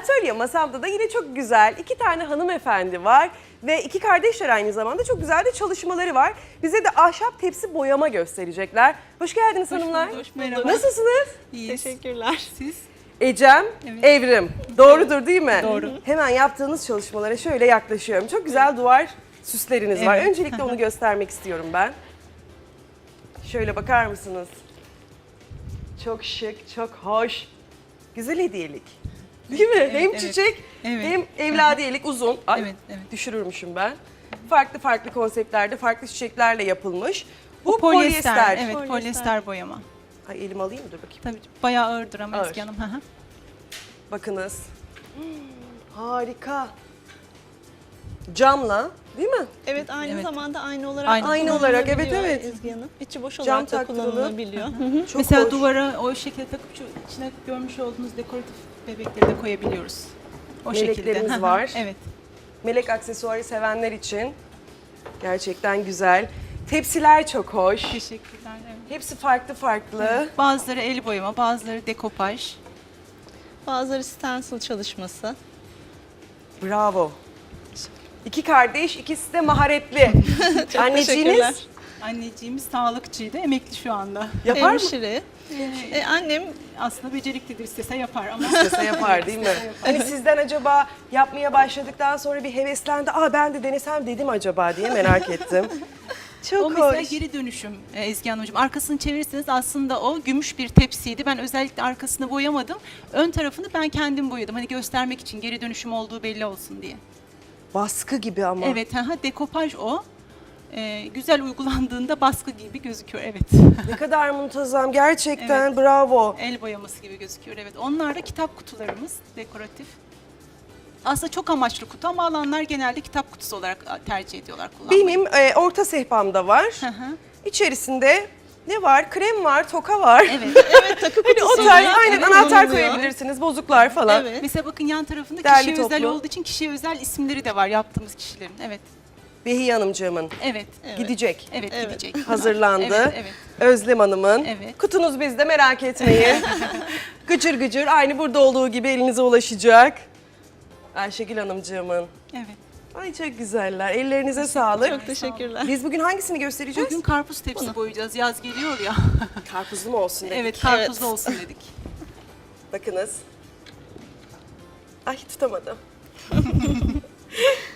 Atölye masamda da yine çok güzel iki tane hanımefendi var ve iki kardeşler aynı zamanda çok güzel de çalışmaları var. Bize de ahşap tepsi boyama gösterecekler. Hoş geldiniz hanımlar. bulduk, merhaba. Nasılsınız? İyiyiz. Teşekkürler. Siz? Ecem, Evet. Evrim. Doğrudur değil mi? Doğru. Hemen yaptığınız çalışmalara şöyle yaklaşıyorum. Çok güzel duvar süsleriniz var. Evet. Öncelikle onu göstermek istiyorum ben. Şöyle bakar mısınız? Çok şık, çok hoş. Güzel hediyelik. Değil mi? hem evet. çiçek Evet. hem evladiyelik uzun. Ay, Evet, evet. Düşürürmüşüm ben. Farklı farklı konseptlerde, farklı çiçeklerle yapılmış. Bu, polyester. polyester. Evet, Polyester. polyester boyama. Ay elim alayım dur bakayım. Tabii bayağı ağırdır ama Ağır. Ezgi Hanım. Hı hı. Bakınız. Hmm, harika. Camla değil mi? Evet aynı Evet. zamanda aynı olarak Aynı. Aynı olarak, evet, evet. Ezgi Hanım. İçi boş Cam olarak da kullanılabiliyor. Çok Mesela hoş. duvara o şekilde takıp şu içine görmüş olduğunuz dekoratif bebekleri de koyabiliyoruz. O Meleklerimiz şekilde. Var. Evet. Melek aksesuarı sevenler için gerçekten güzel. Tepsiler çok hoş. Teşekkürler. Evet. Hepsi farklı farklı. Bazıları el boyama, bazıları dekopaj. Bazıları stencil çalışması. Bravo. İki kardeş, ikisi de maharetli. Çok Anneciğiniz teşekkürler. Anneciğimiz sağlıkçıydı, emekli şu anda. yapar mı? Hemşire. E, annem Aslında beceriklidir, istese yapar ama İstese yapar değil mi? Hani sizden acaba yapmaya başladıktan sonra bir heveslendi. Aa ben de denesem dedim acaba diye merak ettim. Çok O mesela hoş. geri dönüşüm e, Ezgi Hanımcığım. Arkasını çevirirseniz aslında o gümüş bir tepsiydi. Ben özellikle arkasını boyamadım. Ön tarafını ben kendim boyadım. Hani göstermek için geri dönüşüm olduğu belli olsun diye. Baskı gibi ama. Evet, ha dekopaj o. E, güzel uygulandığında baskı gibi gözüküyor. Evet. Ne kadar muntazam gerçekten bravo. El boyaması gibi gözüküyor. Evet. Onlar da kitap kutularımız dekoratif. Aslında çok amaçlı kutu ama alanlar genelde kitap kutusu olarak a, tercih ediyorlar kullanmayı. Benim e, orta sehpamda var. Hı hı. İçerisinde ne var? Krem var, toka var. Evet. evet takı Hani o tarz aynen Evet, anahtar kullanılıyor. koyabilirsiniz, bozuklar falan. Evet. Mesela bakın yan tarafında Derli kişiye özel toplu. olduğu için kişiye özel isimleri de var yaptığımız kişilerin. Evet. Behiye Hanımcığımın Evet. Evet. gidecek. Evet, Evet. gidecek. Hazırlandı. Evet, evet. Özlem Hanım'ın. Evet. Kutunuz bizde merak etmeyin. gıcır gıcır aynı burada olduğu gibi elinize ulaşacak. Ayşegül Hanımcığımın. Evet. Ay çok güzeller. Ellerinize sağlık. Çok teşekkürler. Biz bugün hangisini göstereceğiz? Bugün karpuz tepsi boyayacağız. Yaz geliyor ya. Karpuzlu mu olsun dedik. evet, karpuzlu Evet. olsun dedik. Bakınız. Ay tutamadım.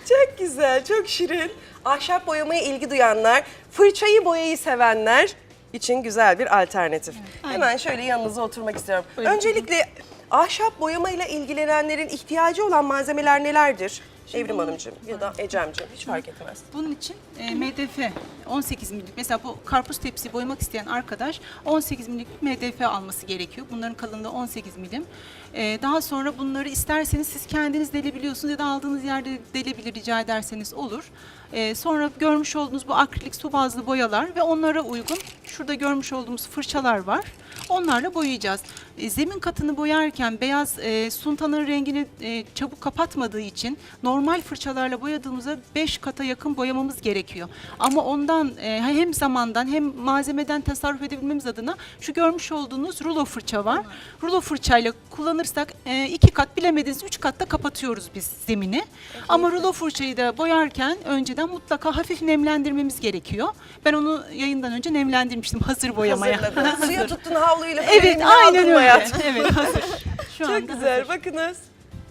Çok güzel, çok şirin. Ahşap boyamaya ilgi duyanlar, fırçayı boyayı sevenler için güzel bir alternatif. Hemen şöyle yanınıza oturmak istiyorum. Öncelikle ahşap boyamayla ilgilenenlerin ihtiyacı olan malzemeler nelerdir? Evrim Hanımcığım ya da Ecem'ciğim hiç fark etmez. Bunun için e, MDF 18 milimlik. Mesela bu karpuz tepsi boyamak isteyen arkadaş 18 milimlik MDF alması gerekiyor. Bunların kalınlığı 18 milim. E, daha sonra bunları isterseniz siz kendiniz delebiliyorsunuz ya da aldığınız yerde delebilir rica ederseniz olur. E, sonra görmüş olduğunuz bu akrilik su bazlı boyalar ve onlara uygun şurada görmüş olduğumuz fırçalar var. Onlarla boyayacağız. E, zemin katını boyarken beyaz e, suntanın rengini e, çabuk kapatmadığı için normal fırçalarla boyadığımızda 5 kata yakın boyamamız gerekiyor. Ama ondan e, hem zamandan hem malzemeden tasarruf edebilmemiz adına şu görmüş olduğunuz rulo fırça var. Rulo fırçayla kullanırsak e, iki kat bilemediniz üç katta kapatıyoruz biz zemini. Ama rulo fırçayı da boyarken önceden mutlaka hafif nemlendirmemiz gerekiyor. Ben onu yayından önce nemlendirmiştim hazır boyamaya. Hazırladın. Suya tuttun havluyla. Evet aynen öyle. hayatım. Evet hazır. Şu Çok anda güzel hazır. bakınız.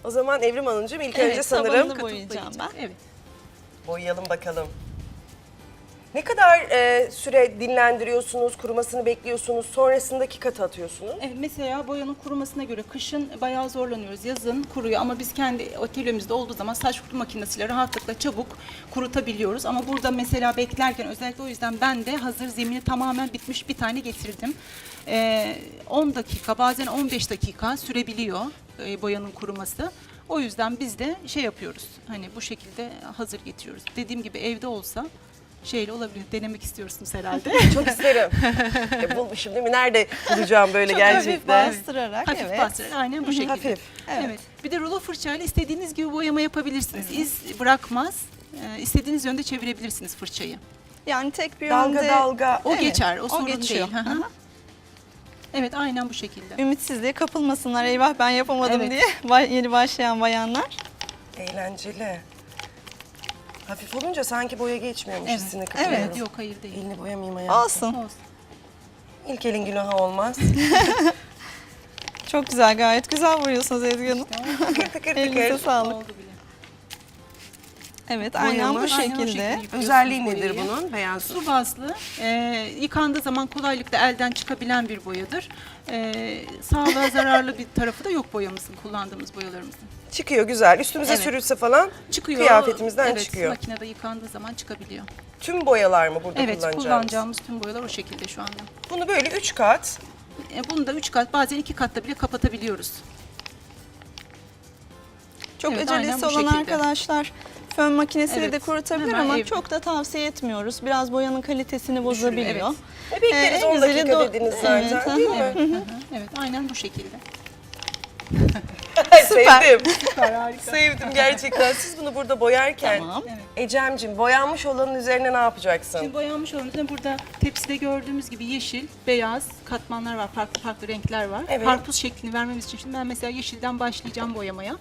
O zaman Evrim Hanımcığım ilk Evet, önce sanırım boyayacağım ben. Evet. boyayalım bakalım. Ne kadar e, süre dinlendiriyorsunuz, kurumasını bekliyorsunuz, sonrasındaki katı atıyorsunuz? Evet, mesela boyanın kurumasına göre kışın bayağı zorlanıyoruz. Yazın kuruyor ama biz kendi atölyemizde olduğu zaman saç kurutma makinesiyle rahatlıkla çabuk kurutabiliyoruz. Ama burada mesela beklerken özellikle o yüzden ben de hazır zemini tamamen bitmiş bir tane getirdim. Ee, 10 dakika bazen 15 dakika sürebiliyor e, boyanın kuruması. O yüzden biz de şey yapıyoruz. Hani bu şekilde hazır getiriyoruz. Dediğim gibi evde olsa şeyle olabilir. Denemek istiyorsunuz herhalde. Çok isterim. e, bulmuşum değil mi? Nerede bulacağım böyle Çok hafif gerçekten? bastırarak Hafif evet. bastırarak aynen bu şekilde. Hafif. Evet. Bir de rulo fırçayla istediğiniz gibi boyama yapabilirsiniz. İz bırakmaz. Ee, istediğiniz yönde çevirebilirsiniz fırçayı. Yani tek bir Dalga yönde dalga. O Evet, geçer, o, o sorun geçiyor. değil. Hı hı. Evet aynen bu şekilde. Ümitsizliğe kapılmasınlar. Eyvah ben yapamadım Evet. diye. Bay- Yeni başlayan bayanlar. Eğlenceli. Hafif olunca sanki boya geçmiyormuş hissini kapıyorum. Evet yok hayır değil. Elini boyamayayım hayatım. Olsun. Olsun. İlk elin günahı olmaz. Çok güzel gayet güzel vuruyorsunuz Ezgi Hanım. tıkır tıkır Elinize tıkır. sağlık. Oldu bile. Evet aynen bu Boyamış. Aynen o şekilde. şekilde Özelliği nedir boyayı. bunun? Beyaz su. Bazlı, e, yıkandığı zaman kolaylıkla elden çıkabilen bir boyadır. E, sağlığa zararlı bir tarafı da yok boyamızın, kullandığımız boyalarımızın. Çıkıyor güzel. Üstümüze Evet. sürülse falan Çıkıyor. kıyafetimizden evet, çıkıyor. makinede yıkandığı zaman çıkabiliyor. Tüm boyalar mı burada Evet, kullanacağımız? kullanacağımız tüm boyalar o şekilde şu anda. Bunu böyle üç kat. E, bunu da üç kat, bazen iki katta bile kapatabiliyoruz. Çok Evet, aynen acelesi bu olan şekilde. arkadaşlar fön makinesiyle Evet, de kurutabilir hemen ama ev- çok da tavsiye etmiyoruz. Biraz boyanın kalitesini bozabiliyor. evet. E bekleriz Ee, en 10 dakika güzeli do- dediniz zaten Evet, değil mi? Evet, hı hı, evet, aynen bu şekilde. Süper. Sevdim. Sevdim gerçekten. Siz bunu burada boyarken Tamam. Ecem'cim boyanmış olanın üzerine ne yapacaksın? Şimdi boyanmış olan üzerine burada tepside gördüğümüz gibi yeşil, beyaz katmanlar var, farklı farklı renkler var. Evet. Karpuz şeklini vermemiz için şimdi ben mesela yeşilden başlayacağım boyamaya.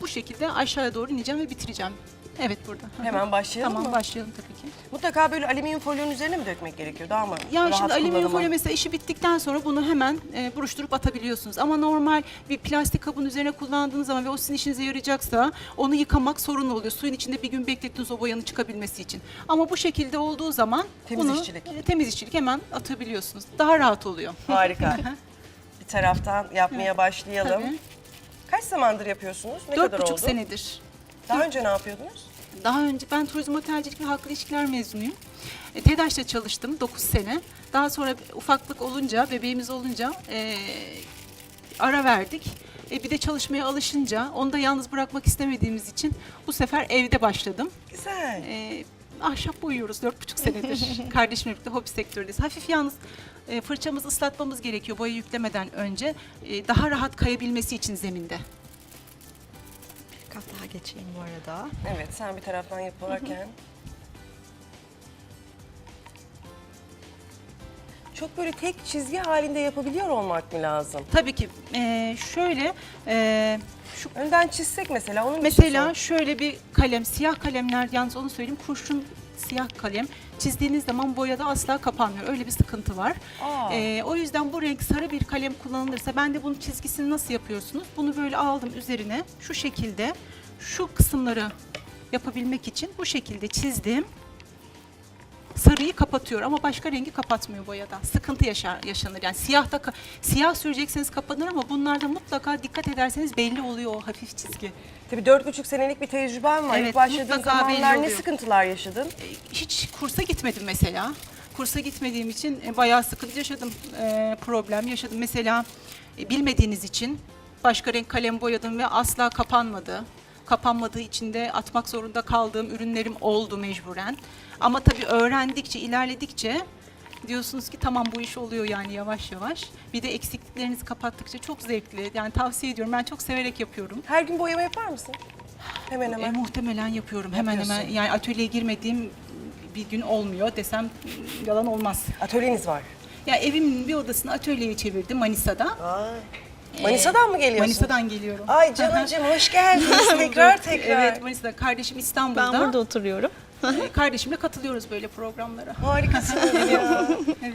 Bu şekilde aşağıya doğru ineceğim ve bitireceğim. Evet burada. Hı hı. Hemen başlayalım Tamam mı? başlayalım tabii ki. Mutlaka böyle alüminyum folyonun üzerine mi dökmek gerekiyor? Daha mı? Ya rahat şimdi alüminyum kullanıma? folyo mesela işi bittikten sonra bunu hemen e, buruşturup atabiliyorsunuz. Ama normal bir plastik kabın üzerine kullandığınız zaman ve o sizin işinize yarayacaksa onu yıkamak sorun oluyor. Suyun içinde bir gün beklettiniz o boyanın çıkabilmesi için. Ama bu şekilde olduğu zaman Temiz bunu işçilik. e, temiz işçilik hemen atabiliyorsunuz. Daha rahat oluyor. Harika. bir taraftan yapmaya başlayalım. Tabii. Kaç zamandır yapıyorsunuz? Ne Dört kadar buçuk oldu? senedir. Daha önce ne yapıyordunuz? Daha önce ben turizm otelcilik ve halkla ilişkiler mezunuyum. E, TEDAŞ'ta çalıştım 9 sene. Daha sonra ufaklık olunca, bebeğimiz olunca e, ara verdik. E, bir de çalışmaya alışınca onu da yalnız bırakmak istemediğimiz için bu sefer evde başladım. Güzel. E, ahşap boyuyoruz dört buçuk senedir. Kardeşimle birlikte hobi sektöründeyiz. Hafif yalnız e, fırçamızı ıslatmamız gerekiyor boya yüklemeden önce. E, daha rahat kayabilmesi için zeminde. Kat daha geçeyim bu arada. Evet sen bir taraftan yaparken. Çok böyle tek çizgi halinde yapabiliyor olmak mı lazım? Tabii ki e, şöyle e, şu Önden çizsek mesela onun Mesela şöyle bir kalem, siyah kalemler yalnız onu söyleyeyim. Kurşun siyah kalem çizdiğiniz zaman boyada asla kapanmıyor. Öyle bir sıkıntı var. Aa. Ee, o yüzden bu renk sarı bir kalem kullanılırsa ben de bunun çizgisini nasıl yapıyorsunuz? Bunu böyle aldım üzerine şu şekilde şu kısımları yapabilmek için bu şekilde çizdim. Sarıyı kapatıyor ama başka rengi kapatmıyor boyada. Sıkıntı yaşar, yaşanır. Yani siyah da ka- siyah sürecekseniz kapanır ama bunlarda mutlaka dikkat ederseniz belli oluyor o hafif çizgi. Tabii dört buçuk senelik bir tecrüben var. Evet, İlk başladığın zamanlar ne sıkıntılar yaşadın? E, hiç kursa gitmedim mesela. Kursa gitmediğim için e, bayağı sıkıntı yaşadım, e, problem yaşadım. Mesela bilmediğiniz için başka renk kalem boyadım ve asla kapanmadı. Kapanmadığı için de atmak zorunda kaldığım ürünlerim oldu mecburen. Ama tabii öğrendikçe, ilerledikçe diyorsunuz ki tamam bu iş oluyor yani yavaş yavaş. Bir de eksikliklerinizi kapattıkça çok zevkli. Yani tavsiye ediyorum. Ben çok severek yapıyorum. Her gün boyama yapar mısın? Hemen E, hemen. muhtemelen yapıyorum. Hemen hemen Yapıyorsun. yani atölyeye girmediğim bir gün olmuyor desem yalan olmaz. Atölyeniz var. Ya evimin bir odasını atölyeye çevirdim Manisa'da. Ay. Manisa'dan mı geliyorsun? Manisa'dan geliyorum. Ay canımcığım hoş geldiniz tekrar tekrar. Evet Manisa'da. Kardeşim İstanbul'da. Ben burada oturuyorum. E, Kardeşimle katılıyoruz böyle programlara. Harikasınız ya.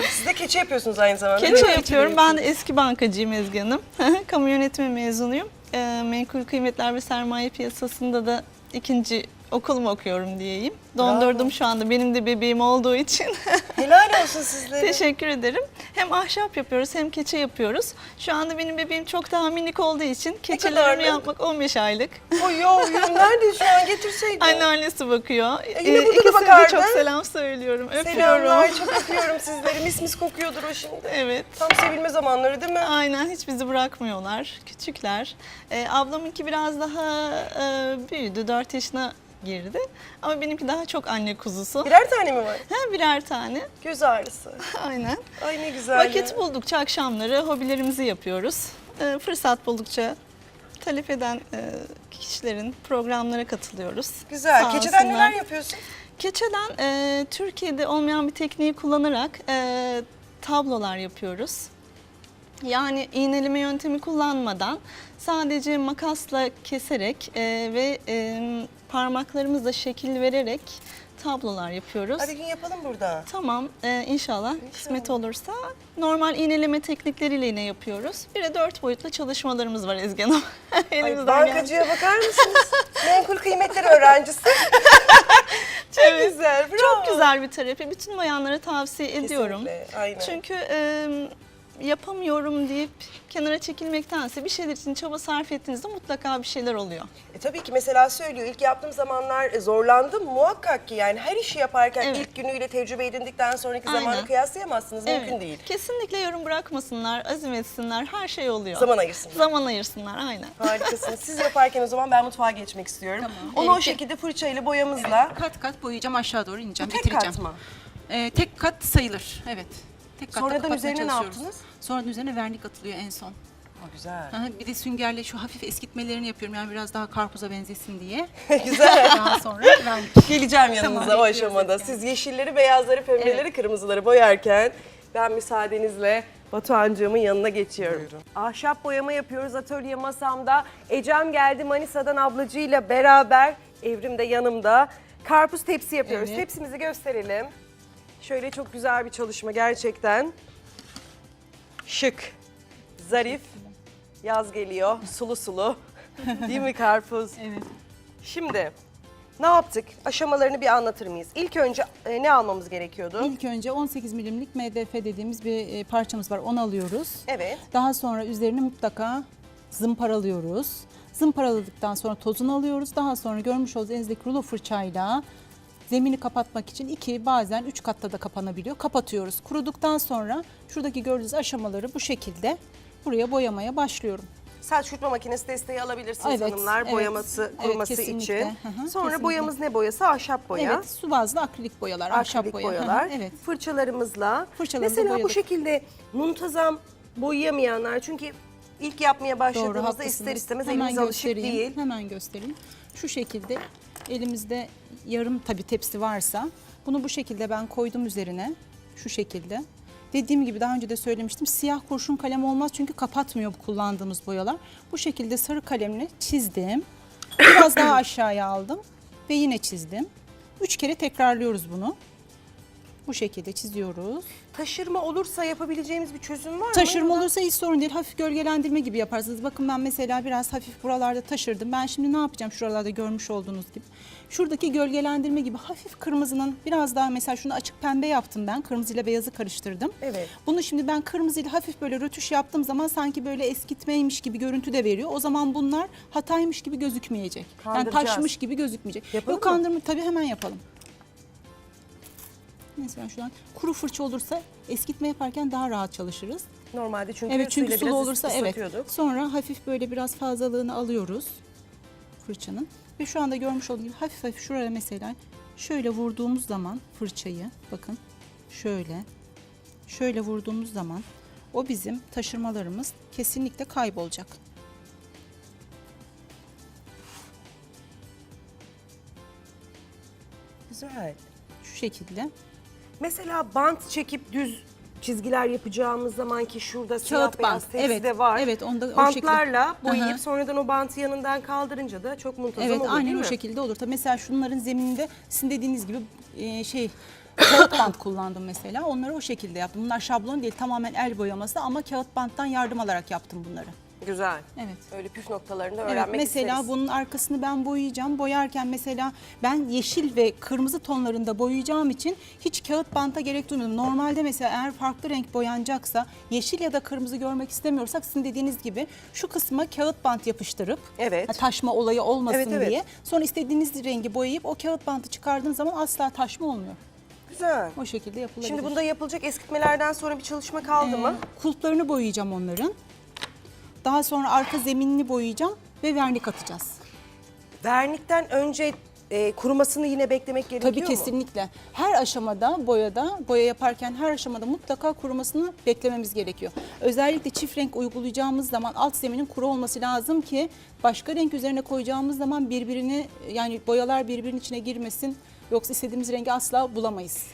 Siz de keçi yapıyorsunuz aynı zamanda. değil mi? yapıyorum. Ben eski bankacıyım Ezgi Hanım. Kamu yönetimi mezunuyum. Ee, menkul kıymetler ve sermaye piyasasında da ikinci okulumu okuyorum diyeyim. Dondurdum şu anda benim de bebeğim olduğu için. Helal olsun sizlere. Teşekkür ederim. Hem ahşap yapıyoruz hem keçe yapıyoruz. Şu anda benim bebeğim çok daha minik olduğu için keçelerimi yapmak 15 aylık. Oy yavrum nerede şu an getirseydin. Anneannesi bakıyor. E, yine burada da İkisine de bakardı. çok selam söylüyorum. Öpüyorum. Selamlar çok öpüyorum sizleri. Mis mis kokuyordur o şimdi. Evet. Tam sevilme zamanları değil mi? Aynen hiç bizi bırakmıyorlar. Küçükler. Ee, ablamınki biraz daha e, büyüdü. 4 yaşına girdi. Ama benimki daha çok anne kuzusu. Birer tane mi var? Ha, birer tane. Göz ağrısı. Aynen. Ay ne güzel. Vakit ya. buldukça akşamları hobilerimizi yapıyoruz. Ee, fırsat buldukça talep eden e, kişilerin programlara katılıyoruz. Güzel. Sağ Keçeden olsunlar. neler yapıyorsun? Keçeden e, Türkiye'de olmayan bir tekniği kullanarak e, tablolar yapıyoruz. Yani iğneleme yöntemi kullanmadan sadece makasla keserek e, ve e, parmaklarımızla şekil vererek tablolar yapıyoruz. Hadi gün yapalım burada. Tamam e, inşallah kısmet olursa normal iğneleme teknikleriyle yine yapıyoruz. Bir de dört boyutlu çalışmalarımız var Ezgi Hanım. Ay, Elimizden bankacıya bakar mısınız? Menkul kıymetleri öğrencisi. Çok Evet. güzel. Bravo. Çok güzel bir terapi. Bütün bayanlara tavsiye ediyorum. Kesinlikle, aynen. Çünkü e, yapamıyorum deyip kenara çekilmektense bir şeyler için çaba sarf ettiğinizde mutlaka bir şeyler oluyor. E, tabii ki mesela söylüyor ilk yaptığım zamanlar e, zorlandım muhakkak ki yani her işi yaparken Evet. ilk günüyle tecrübe edindikten sonraki Aynen. zamanı kıyaslayamazsınız mümkün değil. Kesinlikle yorum bırakmasınlar, azim etsinler. Her şey oluyor. Zaman ayırsınlar. Zaman ayırsınlar aynen. Harikasınız. Siz yaparken o zaman ben mutfağa geçmek istiyorum. Tamam. Onu o Evet. şekilde fırçayla boyamızla Kat kat boyayacağım aşağı doğru ineceğim, tek bitireceğim. kat mı? Ee, tek kat sayılır, evet. Tek katta Sonradan kapatmaya üzerine ne çalışıyoruz. yaptınız? Sonradan üzerine vernik atılıyor en son. Ha, güzel. Aha, bir de süngerle şu hafif eskitmelerini yapıyorum yani biraz daha karpuza benzesin diye. güzel. Daha sonra vernik. Geleceğim yanınıza Tamam, o bekliyoruz aşamada. Ezgi Siz yeşilleri, beyazları, pembeleri, kırmızıları boyarken ben müsaadenizle Batuhan'cığımın yanına geçiyorum. Ahşap boyama yapıyoruz atölye masamda. Ecem geldi Manisa'dan ablacığıyla beraber. Evrim de yanımda. Karpuz tepsi yapıyoruz. Evet. Tepsimizi gösterelim. Şöyle çok güzel bir çalışma gerçekten. Şık, zarif. Yaz geliyor, sulu sulu. Değil mi karpuz? Evet. Şimdi ne yaptık? Aşamalarını bir anlatır mıyız? İlk önce e, ne almamız gerekiyordu? İlk önce 18 milimlik MDF dediğimiz bir e, parçamız var. Onu alıyoruz. Evet. Daha sonra üzerini mutlaka zımparalıyoruz. Zımparaladıktan sonra tozunu alıyoruz. Daha sonra görmüş olduğunuz elinizdeki rulo fırçayla zemini kapatmak için iki bazen üç katta da kapanabiliyor. Kapatıyoruz. Kuruduktan sonra şuradaki gördüğünüz aşamaları bu şekilde buraya boyamaya başlıyorum. Saç kurutma makinesi desteği alabilirsiniz Evet, hanımlar evet. boyaması, Evet, kuruması kesinlikle. için. Hı hı, Sonra kesinlikle. boyamız ne boyası? Ahşap boya. Evet, su bazlı akrilik boyalar, ahşap Akrilik boya. Boyalar. evet. Fırçalarımızla. Fırçalarımızla Mesela bu boyadık. şekilde muntazam boyayamayanlar çünkü ilk yapmaya Doğru başladığımızda haklısınız. ister istemez Hemen elimiz alışık göstereyim, değil. Hemen göstereyim. Şu şekilde elimizde yarım tabi tepsi varsa bunu bu şekilde ben koydum üzerine. Şu şekilde. Dediğim gibi daha önce de söylemiştim. Siyah kurşun kalem olmaz çünkü kapatmıyor bu kullandığımız boyalar. Bu şekilde sarı kalemle çizdim. Biraz daha aşağıya aldım ve yine çizdim. Üç kere tekrarlıyoruz bunu. Bu şekilde çiziyoruz. Taşırma olursa yapabileceğimiz bir çözüm var mı? Taşırma olursa hiç sorun değil. Hafif gölgelendirme gibi yaparsınız. Bakın ben mesela biraz hafif buralarda taşırdım. Ben şimdi ne yapacağım şuralarda görmüş olduğunuz gibi. Şuradaki gölgelendirme gibi hafif kırmızının biraz daha mesela şunu açık pembe yaptım ben. Kırmızıyla beyazı karıştırdım. Evet. Bunu şimdi ben kırmızıyla hafif böyle rötuş yaptığım zaman sanki böyle eskitmeymiş gibi görüntü de veriyor. O zaman bunlar hataymış gibi gözükmeyecek. Yani Kandıracağız. taşmış gibi gözükmeyecek. Yapalım Yok mı? kandırma tabii hemen yapalım. Mesela şu an kuru fırça olursa eskitme yaparken daha rahat çalışırız. Normalde çünkü, Evet çünkü sulu olursa evet. Sonra hafif böyle biraz fazlalığını alıyoruz fırçanın. Ve şu anda görmüş olduğunuz gibi hafif hafif şuraya mesela şöyle vurduğumuz zaman fırçayı bakın şöyle şöyle vurduğumuz zaman o bizim taşırmalarımız kesinlikle kaybolacak. Güzel. Şu şekilde. Mesela bant çekip düz çizgiler yapacağımız zaman ki şurada siyah Kağıt beyaz bant. tepsi Evet, de var. evet, onda o şekilde. Bantlarla boyayıp Aha. sonradan o bantı yanından kaldırınca da çok muntazam Evet olur aynen o şekilde olur. Tabii mesela şunların zemininde sizin dediğiniz gibi e, şey kağıt bant kullandım mesela. Onları o şekilde yaptım. Bunlar şablon değil tamamen el boyaması ama kağıt banttan yardım alarak yaptım bunları. Güzel. Evet. Öyle püf noktalarını da Evet, öğrenmek mesela isteriz. bunun arkasını ben boyayacağım. Boyarken mesela ben yeşil ve kırmızı tonlarında boyayacağım için hiç kağıt banta gerek duymadım. Normalde mesela eğer farklı renk boyanacaksa yeşil ya da kırmızı görmek istemiyorsak sizin dediğiniz gibi şu kısma kağıt bant yapıştırıp Evet. taşma olayı olmasın Evet, evet. diye sonra istediğiniz rengi boyayıp o kağıt bantı çıkardığın zaman asla taşma olmuyor. Güzel. O şekilde yapılabilir. Şimdi bunda yapılacak eskitmelerden sonra bir çalışma kaldı mı? Ee, kulplarını boyayacağım onların. Daha sonra arka zeminini boyayacağım ve vernik atacağız. Vernikten önce e, kurumasını yine beklemek gerekiyor Tabii mu? kesinlikle. Her aşamada boyada, boya yaparken her aşamada mutlaka kurumasını beklememiz gerekiyor. Özellikle çift renk uygulayacağımız zaman alt zeminin kuru olması lazım ki başka renk üzerine koyacağımız zaman birbirini yani boyalar birbirinin içine girmesin. Yoksa istediğimiz rengi asla bulamayız.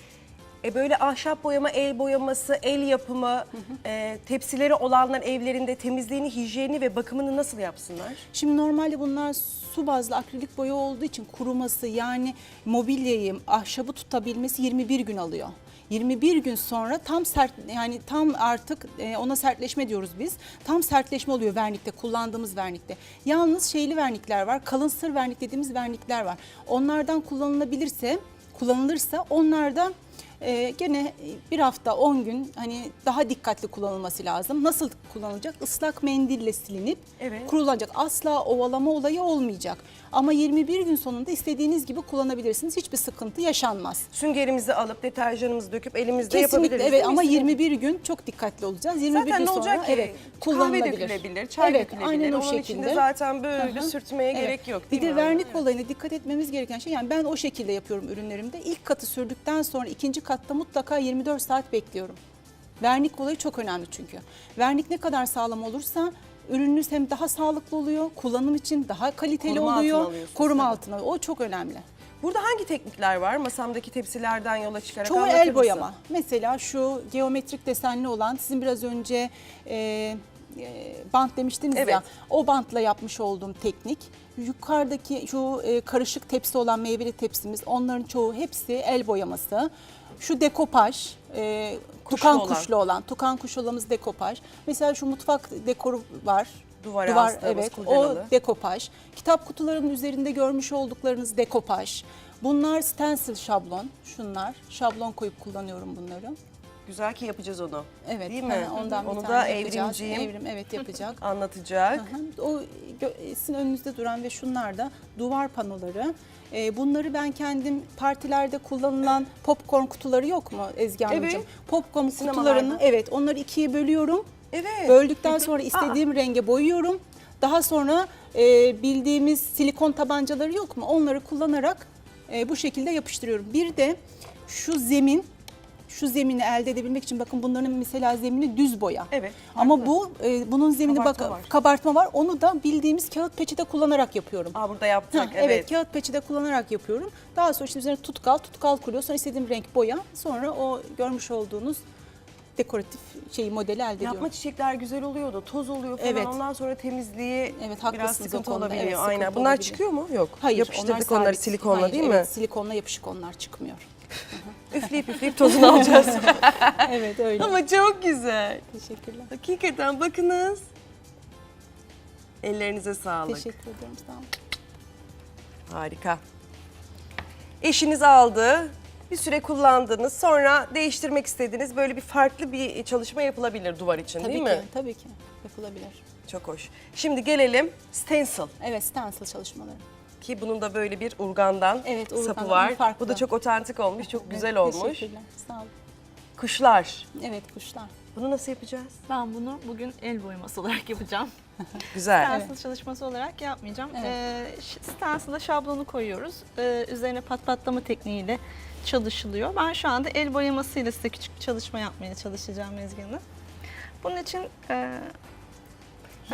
E böyle ahşap boyama, el boyaması, el yapımı, e, tepsileri olanlar evlerinde temizliğini, hijyeni ve bakımını nasıl yapsınlar? Şimdi normalde bunlar su bazlı akrilik boya olduğu için kuruması yani mobilyayı, ahşabı tutabilmesi 21 gün alıyor. 21 gün sonra tam sert yani tam artık e, ona sertleşme diyoruz biz. Tam sertleşme oluyor vernikte kullandığımız vernikte. Yalnız şeyli vernikler var. Kalın sır vernik dediğimiz vernikler var. Onlardan kullanılabilirse kullanılırsa onlarda ee, gene bir hafta 10 gün hani daha dikkatli kullanılması lazım. Nasıl kullanılacak? Islak mendille silinip Evet. kurulanacak. Asla ovalama olayı olmayacak. Ama 21 gün sonunda istediğiniz gibi kullanabilirsiniz. Hiçbir sıkıntı yaşanmaz. Süngerimizi alıp deterjanımızı döküp elimizde Kesinlikle yapabiliriz. evet değil mi? ama Silim- 21 gün çok dikkatli olacağız. 21 Zaten gün ne sonra olacak ki? evet Kahve kullanılabilir. dökülebilir, çay evet, dökülebilir. Aynen o Onun şekilde. içinde zaten böyle Hı hı. sürtmeye Evet. gerek yok. Bir değil de mi? vernik olayına dikkat etmemiz gereken şey yani ben o şekilde yapıyorum ürünlerimde. İlk katı sürdükten sonra ikinci katta mutlaka 24 saat bekliyorum. Vernik olayı çok önemli çünkü. Vernik ne kadar sağlam olursa ürününüz hem daha sağlıklı oluyor, kullanım için daha kaliteli Koruma altına oluyor. alıyorsunuz koruma tabii. altına. O çok önemli. Burada hangi teknikler var? Masamdaki tepsilerden yola çıkarak Çoğu anlatır el mısın? boyama. Mesela şu geometrik desenli olan sizin biraz önce e, e, bant demiştiniz Evet. ya. O bantla yapmış olduğum teknik. Yukarıdaki şu e, karışık tepsi olan meyveli tepsimiz onların çoğu hepsi el boyaması. Şu dekopaj, e, Kuşlu tukan olan. kuşlu olan, tukan kuşlu olanımız dekopaj. Mesela şu mutfak dekoru var. Duvara astığımız evet. O dekopaj. Kitap kutularının üzerinde görmüş olduklarınız dekopaj. Bunlar stencil şablon. Şunlar. Şablon koyup kullanıyorum bunları. Güzel ki yapacağız onu. Evet. Değil mi? hı, Ondan bir onu tane da evrimciğim Evrim evet yapacak. anlatacak. Hı hı. o sizin önünüzde duran ve şunlar da duvar panoları. Ee, bunları ben kendim partilerde kullanılan popcorn kutuları yok mu Ezgi Hanımcığım? Popcorn Sinemalarda. kutularını evet onları ikiye bölüyorum. Evet. Böldükten sonra istediğim renge boyuyorum. Daha sonra e, bildiğimiz silikon tabancaları yok mu? Onları kullanarak e, bu şekilde yapıştırıyorum. Bir de şu zemin, şu zemini elde edebilmek için bakın bunların mesela zemini düz boya. Evet, Ama bu e, bunun zemini Kabartma bak var. kabartma var. Onu da bildiğimiz kağıt peçete kullanarak yapıyorum. Aa, burada yaptık. Ha, evet. evet. kağıt peçete kullanarak yapıyorum. Daha sonra işte üzerine tutkal, tutkal kuruyor. Sonra istediğim renk boya. Sonra o görmüş olduğunuz dekoratif şeyi modeli elde ediyorum. Yapma çiçekler güzel oluyordu. Toz oluyor falan. Evet. Ondan sonra temizliği Evet, biraz sıkıntı olabiliyor. Evet, sıkıntı Aynen. Bunlar olabiliyor. çıkıyor mu? Yok. Hayır, Yapıştırdık onlar onları silikonla Hayır, değil evet, mi? Silikonla yapışık onlar çıkmıyor. Üfleyip üfleyip tozunu alacağız. evet öyle. Ama çok güzel. Teşekkürler. Hakikaten bakınız. Ellerinize sağlık. Teşekkür ederim. Sağ olun. Harika. Eşiniz aldı. Bir süre kullandınız. Sonra değiştirmek istediniz. Böyle bir farklı bir çalışma yapılabilir duvar için Tabii değil ki, mi? tabii ki yapılabilir. Çok hoş. Şimdi gelelim stencil. Evet, stencil çalışmaları. Ki bunun da böyle bir urgandan Evet, sapı urgandan var. farklı. Bu da çok otantik olmuş, çok güzel Evet, olmuş. Teşekkürler. Sağ olun. Kuşlar. Evet, kuşlar. Bunu nasıl yapacağız? Ben bunu bugün el boyaması olarak yapacağım. Güzel. Stencil çalışması olarak yapmayacağım. Evet. Ee, ş- stencil'da şablonu koyuyoruz. Ee, üzerine pat patlama tekniğiyle çalışılıyor. Ben şu anda el boyamasıyla size küçük bir çalışma yapmaya çalışacağım Ezgi Hanım. Bunun için e,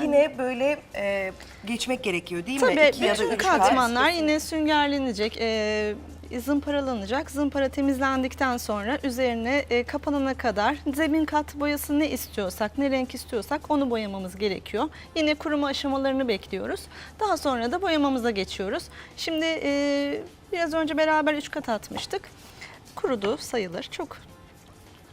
Yine böyle e, geçmek gerekiyor değil mi? tabii İki ya da bütün üç katmanlar yine süngerlenecek, e, zımparalanacak. Zımpara temizlendikten sonra üzerine e, kapanana kadar zemin kat boyası ne istiyorsak, ne renk istiyorsak onu boyamamız gerekiyor. Yine kuruma aşamalarını bekliyoruz. Daha sonra da boyamamıza geçiyoruz. Şimdi e, biraz önce beraber üç kat atmıştık. Kurudu sayılır. Çok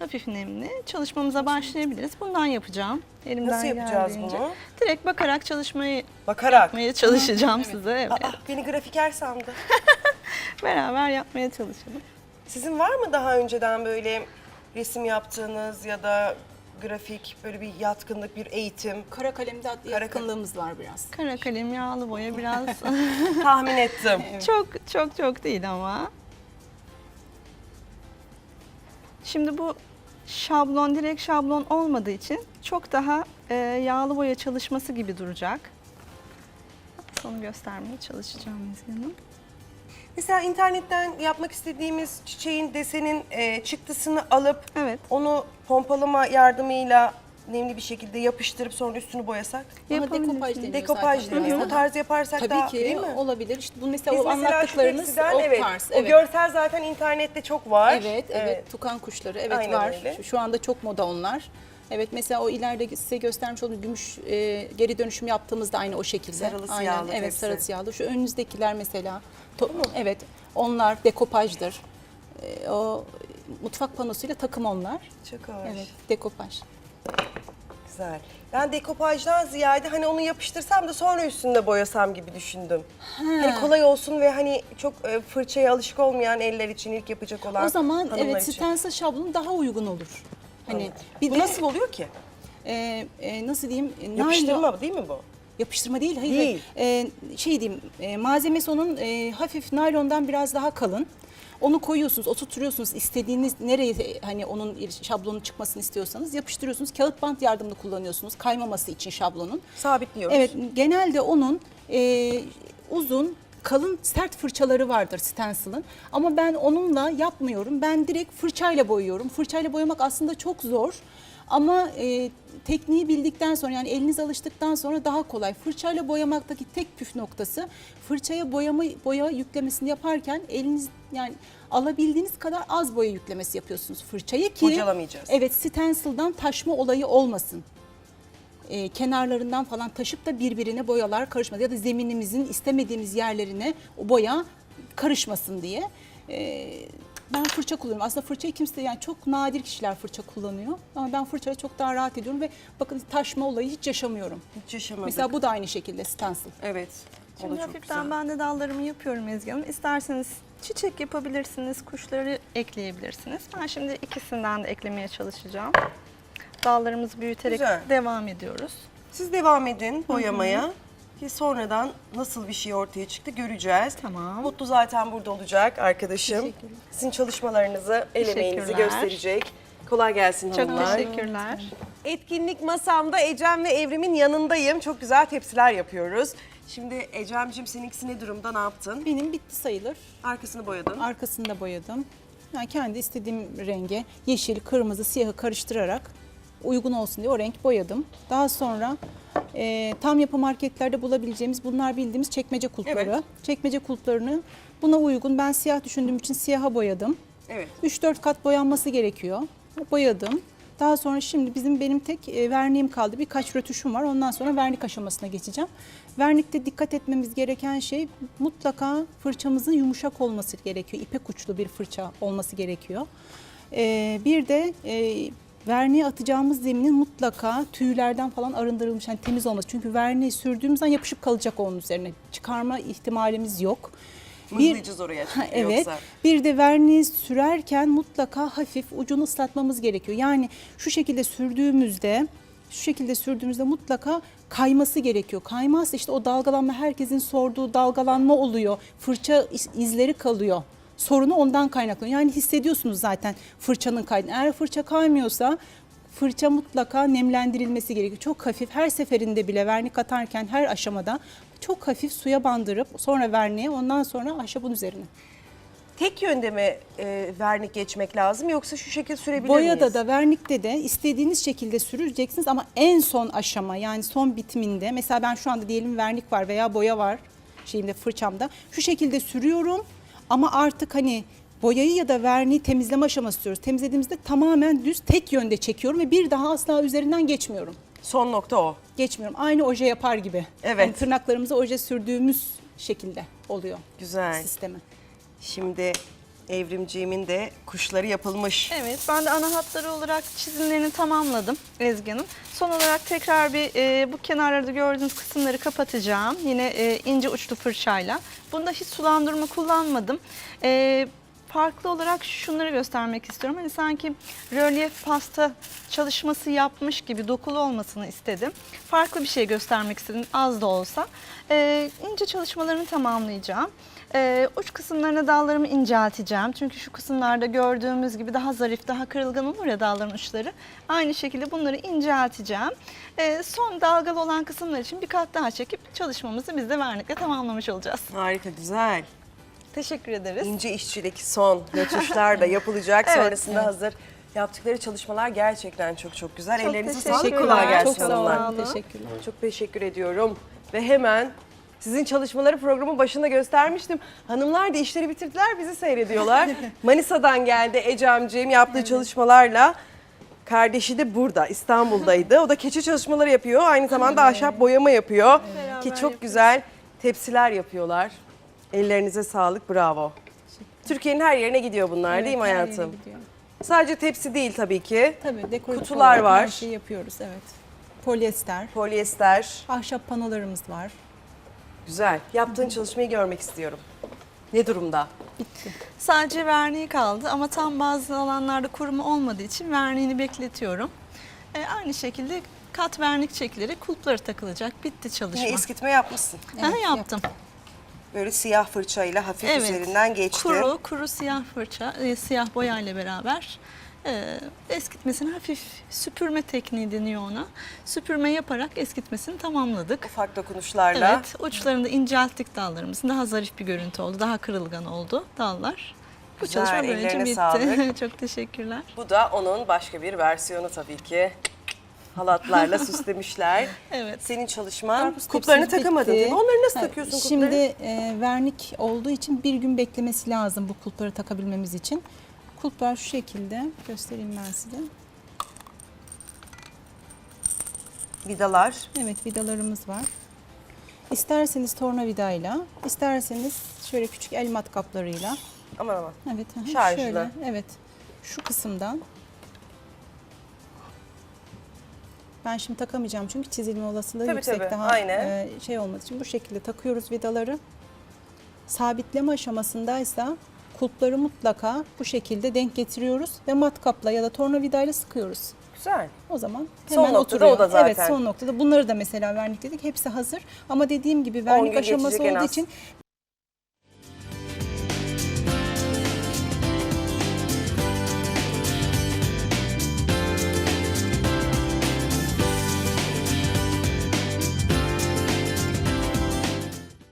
hafif nemli. Çalışmamıza başlayabiliriz. Bundan yapacağım. Elimden Nasıl yapacağız geldiğince. bunu? Direkt bakarak çalışmayı Bakarak. yapmaya çalışacağım size. Evet. Aa, beni grafiker sandı. Beraber yapmaya çalışalım. Sizin var mı daha önceden böyle resim yaptığınız ya da grafik böyle bir yatkınlık, bir eğitim? Kara kalemde yakınlığımız var biraz. Kara kalem, yağlı boya biraz Tahmin ettim. çok çok çok değil ama. Şimdi bu şablon, direkt şablon olmadığı için çok daha e, yağlı boya çalışması gibi duracak. Onu göstermeye çalışacağım Hanım. Mesela internetten yapmak istediğimiz çiçeğin desenin e, çıktısını alıp Evet. onu pompalama yardımıyla nemli bir şekilde yapıştırıp sonra üstünü boyasak? Ama dekopaj deniyor Dekopaj zaten deniyor. O tarz yaparsak Tabii daha ki değil mi? olabilir. İşte bu mesela Biz o mesela şu anlattıklarınız tepsiden, o evet, tarz. O görsel zaten internette çok var. Evet, evet, Tukan kuşları evet Aynen var. öyle. Şu, şu anda çok moda onlar. Evet mesela o ileride size göstermiş olduğum gümüş e, geri dönüşüm yaptığımızda aynı o şekilde. Sarılı Aynen, siyahlı Evet tepsi. sarı siyahlı. Şu önünüzdekiler mesela. to- evet onlar dekopajdır. E, o mutfak panosuyla takım onlar. Çok hoş. Evet dekopaj. Güzel. Ben dekopajdan ziyade hani onu yapıştırsam da sonra üstünde boyasam gibi düşündüm. Hani kolay olsun ve hani çok e, fırçaya alışık olmayan eller için ilk yapacak olan O zaman hanımlar evet için. stencil şablonu daha uygun olur. Hani bir Bu de nasıl oluyor ki? e, e, nasıl diyeyim? naylon- Yapıştırma değil mi bu? Yapıştırma değil, hayır. Değil. Ee, şey diyeyim, e, malzemesi onun e, hafif naylondan biraz daha kalın. Onu koyuyorsunuz, oturtuyorsunuz. istediğiniz nereye hani onun şablonun çıkmasını istiyorsanız yapıştırıyorsunuz. Kağıt bant yardımını kullanıyorsunuz kaymaması için şablonun. Sabitliyoruz. Evet, genelde onun e, uzun, kalın, sert fırçaları vardır stencil'ın. Ama ben onunla yapmıyorum. Ben direkt fırçayla boyuyorum. Fırçayla boyamak aslında çok zor. Ama e, tekniği bildikten sonra yani eliniz alıştıktan sonra daha kolay. Fırçayla boyamaktaki tek püf noktası fırçaya boyama boya yüklemesini yaparken eliniz yani alabildiğiniz kadar az boya yüklemesi yapıyorsunuz fırçayı ki Bocalamayacağız. Evet, stencil'dan taşma olayı olmasın e, kenarlarından falan taşıp da birbirine boyalar karışmaz ya da zeminimizin istemediğimiz yerlerine o boya karışmasın diye. E, ben fırça kullanıyorum. Aslında fırçayı kimse yani çok nadir kişiler fırça kullanıyor. Ama ben fırçayla çok daha rahat ediyorum ve bakın taşma olayı hiç yaşamıyorum. Hiç yaşamadık. Mesela bu da aynı şekilde stencil. Evet. O Şimdi da çok hafiften güzel. ben de dallarımı yapıyorum Ezgi Hanım. İsterseniz çiçek yapabilirsiniz, kuşları ekleyebilirsiniz. Ben şimdi ikisinden de eklemeye çalışacağım. Dallarımızı büyüterek Güzel. devam ediyoruz. Siz devam edin boyamaya. Ki sonradan nasıl bir şey ortaya çıktı göreceğiz. Tamam. Mutlu zaten burada olacak arkadaşım. Teşekkürler. Sizin çalışmalarınızı, el emeğinizi gösterecek. Kolay gelsin Çok hanımlar. teşekkürler. Etkinlik masamda Ecem ve Evrim'in yanındayım. Çok güzel tepsiler yapıyoruz. Şimdi Ecem'cim seninkisi ne durumda ne yaptın? Benim bitti sayılır. Arkasını boyadın. Arkasını da boyadım. Yani kendi istediğim renge yeşil, kırmızı, siyahı karıştırarak uygun olsun diye o renk boyadım. Daha sonra e, tam yapı marketlerde bulabileceğimiz bunlar bildiğimiz çekmece kulpları. Evet. Çekmece kulplarını buna uygun ben siyah düşündüğüm için siyaha boyadım. Evet. 3-4 kat boyanması gerekiyor. Boyadım. Daha sonra şimdi bizim benim tek e, verniğim kaldı. Birkaç rötuşum var. Ondan sonra vernik aşamasına geçeceğim. Vernikte dikkat etmemiz gereken şey mutlaka fırçamızın yumuşak olması gerekiyor. İpek uçlu bir fırça olması gerekiyor. E, bir de verniğe atacağımız zeminin mutlaka tüylerden falan arındırılmış, yani temiz olması. Çünkü verniği sürdüğümüz zaman yapışıp kalacak onun üzerine. Çıkarma ihtimalimiz yok. Mızlayacağız oraya çünkü evet. yoksa. Bir de verniği sürerken mutlaka hafif ucunu ıslatmamız gerekiyor. Yani şu şekilde sürdüğümüzde şu şekilde sürdüğümüzde mutlaka kayması gerekiyor. Kaymazsa işte o dalgalanma herkesin sorduğu dalgalanma oluyor. Fırça iz- izleri kalıyor. Sorunu ondan kaynaklanıyor. Yani hissediyorsunuz zaten fırçanın kaydını. Eğer fırça kaymıyorsa fırça mutlaka nemlendirilmesi gerekiyor. Çok hafif her seferinde bile vernik atarken her aşamada çok hafif suya bandırıp sonra verniğe ondan sonra ahşabın üzerine. Tek yönde mi e, vernik geçmek lazım yoksa şu şekilde sürebilir Boyada miyiz? da vernikte de istediğiniz şekilde süreceksiniz ama en son aşama yani son bitiminde mesela ben şu anda diyelim vernik var veya boya var şeyimde fırçamda şu şekilde sürüyorum ama artık hani boyayı ya da verniği temizleme aşaması istiyoruz. Temizlediğimizde tamamen düz tek yönde çekiyorum ve bir daha asla üzerinden geçmiyorum. Son nokta o. Geçmiyorum. Aynı oje yapar gibi. Evet. Yani tırnaklarımıza oje sürdüğümüz şekilde oluyor Güzel. sistemi. Şimdi Evrimciğimin de kuşları yapılmış. Evet, ben de ana hatları olarak çizimlerini tamamladım Ezgi Hanım. Son olarak tekrar bir e, bu kenarlarda gördüğünüz kısımları kapatacağım. Yine e, ince uçlu fırçayla. Bunda hiç sulandırma kullanmadım. E, farklı olarak şunları göstermek istiyorum. Hani sanki rölyef pasta çalışması yapmış gibi dokulu olmasını istedim. Farklı bir şey göstermek istedim az da olsa. E, ince çalışmalarını tamamlayacağım. Ee, uç kısımlarına dallarımı incelteceğim. Çünkü şu kısımlarda gördüğümüz gibi daha zarif, daha kırılgan olur ya dalların uçları. Aynı şekilde bunları incelteceğim. Ee, son dalgalı olan kısımlar için bir kat daha çekip çalışmamızı biz de vernikle tamamlamış olacağız. Harika, güzel. Teşekkür ederiz. İnce işçilik son rötuşlar da yapılacak. Evet. Sonrasında hazır Yaptıkları çalışmalar gerçekten çok çok güzel. Çok Ellerinize teşekkürler. sağlık. Kolay gelsin Çok sağ olun. Teşekkürler. Çok teşekkür ediyorum. Ve hemen sizin çalışmaları programın başında göstermiştim. Hanımlar da işleri bitirdiler, bizi seyrediyorlar. Manisa'dan geldi Ecemciğim yaptığı çalışmalarla. Kardeşi de burada, İstanbul'daydı. O da keçi çalışmaları yapıyor. Aynı zamanda ahşap boyama yapıyor. Ki çok güzel tepsiler yapıyorlar. Ellerinize sağlık, bravo. Türkiye'nin her yerine gidiyor bunlar değil mi hayatım? Sadece tepsi değil tabii ki. Tabii dekoratif Kutular olarak var. Her şeyi yapıyoruz evet. Polyester, Polyester. ahşap panolarımız var. Güzel. Yaptığın çalışmayı görmek istiyorum. Ne durumda? Bitti. Sadece verniği kaldı ama tam bazı alanlarda kuruma olmadığı için verniğini bekletiyorum. E, aynı şekilde kat vernik çekilerek kulpları takılacak. Bitti çalışma. Yine eskitme yapmışsın. Ha, Evet, yaptım. Böyle siyah fırçayla hafif Evet. üzerinden geçti. Kuru, kuru siyah fırça, e, siyah boya ile beraber e, eskitmesini hafif süpürme tekniği deniyor ona. Süpürme yaparak eskitmesini tamamladık. Ufak dokunuşlarla. Evet, uçlarını da incelttik dallarımızın. Daha zarif bir görüntü oldu, daha kırılgan oldu dallar. Bu Güzel, çalışma böylece ellerine bitti. sağlık. Çok teşekkürler. Bu da onun başka bir versiyonu tabii ki. Halatlarla süslemişler. Evet. Senin çalışman. Karpuz Kuplarını tepsimiz takamadın bitti. değil mi? Onları nasıl Ha, takıyorsun kupları? Şimdi e, vernik olduğu için bir gün beklemesi lazım bu kulpları takabilmemiz için. Kulplar şu şekilde. Göstereyim ben size. Vidalar. Evet vidalarımız var. İsterseniz tornavidayla, isterseniz şöyle küçük el matkaplarıyla. Aman aman. Evet. Şarjlı. Şöyle, evet. Şu kısımdan. Ben şimdi takamayacağım çünkü çizilme olasılığı Tabii, yüksek. tabii, Daha aynen. e, şey olmadığı için bu şekilde takıyoruz vidaları. Sabitleme aşamasındaysa kulpları mutlaka bu şekilde denk getiriyoruz ve matkapla ya da tornavidayla sıkıyoruz. Güzel. O zaman Son hemen noktada oturuyor. o da zaten. Evet son noktada. Bunları da mesela vernikledik. Hepsi hazır. Ama dediğim gibi vernik aşaması olduğu için